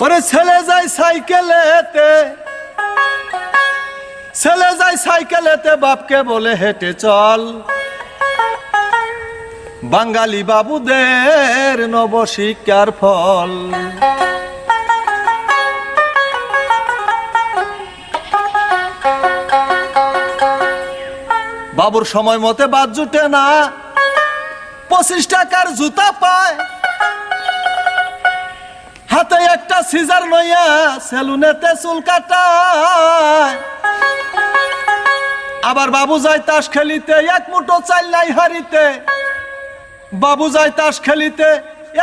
ওরে ছেলে যায় সাইকেলেতে, ছেলে যায় সাইকেলেতে বাপকে বলে হেঁটে চল। বাঙালি বাবুদের নবশিক্ষার ফল। বাবুর সময় মতে বাদ জুটে না, পঁচিশ টাকার জুতা পায়। সিজার লইয়া সেলুনেতে চুল কাটায়। আবার বাবু যায় তাস খেলিতে, এক মুঠো চাল নাই হারিতে। বাবু যায় তাস খেলিতে,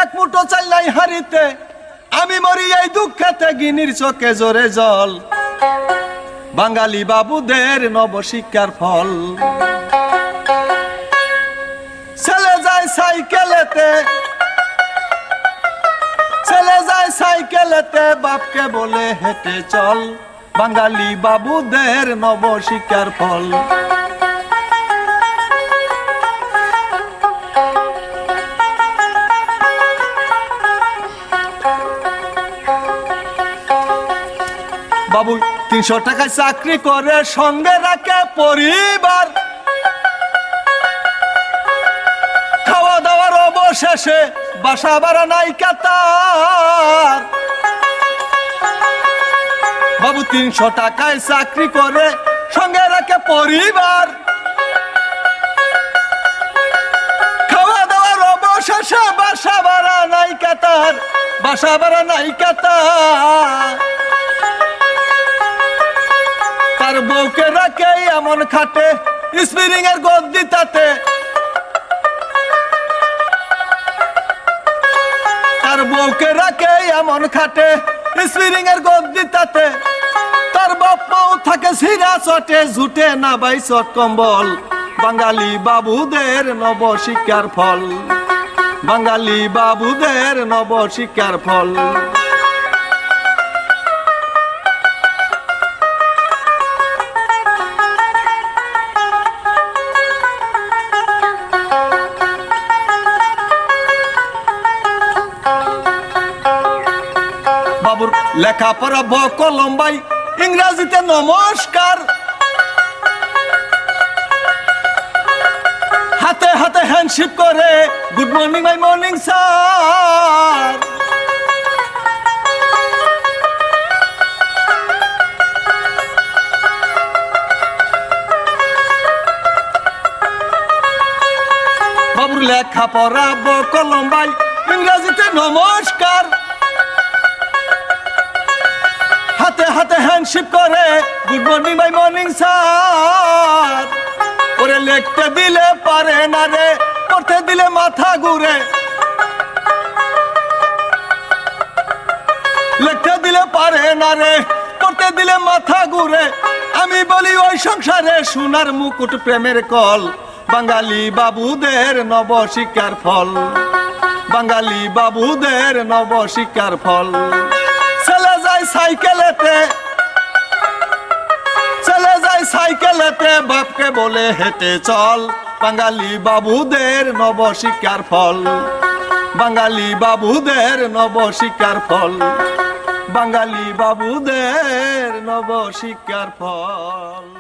এক মুঠো চাল নাই হারিতে। আমি মরি এই দুঃখেতে গিনির চোখে জোরে জল। বাঙালি বাবুদের নবশিক্ষার ফল। ছেলে যায় সাইকেলেতে সাইকেলেতে বাপকে বলে হেঁটে চল। বাঙালি বাবুদের নব শিকার ফল। বাবু তিনশো টাকায় চাকরি করে সঙ্গে রাখে পরিবার। অবশেষে বাসা বাড়া নাই কাতার। বাবু তিনশো টাকায় চাকরি করে, সঙ্গে রাখে পরিবার। খাওয়া দাওয়ার অবশেষে বাসা বাড়া নাই কাতার, বাসা বাড়া নাই কাতার। তার বউকে রাখে এমন খাটে স্পিরিং এর গদ্দি তাতে। তার বউকে রাখে এমন খাটে স্পিরিং এর গদ্দি তাতে। তার বাপ মাও থাকে সিরা চটে, ঝুটে না বাই চট কম্বল। বাঙালি বাবুদের নব শিকার ফল। বাঙালি বাবুদের নব শিক্ষার ফল। বাবুর লেখাপড়া ব কলম্বাই ইংরাজিতে নমস্কার। হাতে হাতে হ্যান্ডশিপ করে good morning my morning sir বাবুর লেখাপড়া ব কলম্বাই ইংরাজিতে নমস্কার। হাতে হাতে হ্যান্ডশিপ করে। Good morning bye morning sir ওরে লিখতে দিলে পারে না রে পড়তে দিলে মাথা ঘুরে। লিখতে দিলে পারে না রে পড়তে দিলে মাথা ঘুরে। আমি বলি, ওই সংসারে সোনার মুকুট প্রেমের কল, বাঙালি বাবুদের নবশিক্ষার ফল। বাঙালি বাবুদের নবশিক্ষার ফল। ছেলে যায় সাইকেলেতে। চলে যায় সাইকেলেতে, বাপকে বলে হেঁটে চল। বাঙালি বাবুদের নব শিকার ফল। বাঙালি বাবুদের নব নবশিক্ষার ফল। বাঙালি বাবুদের নব নবশিক্ষার ফল।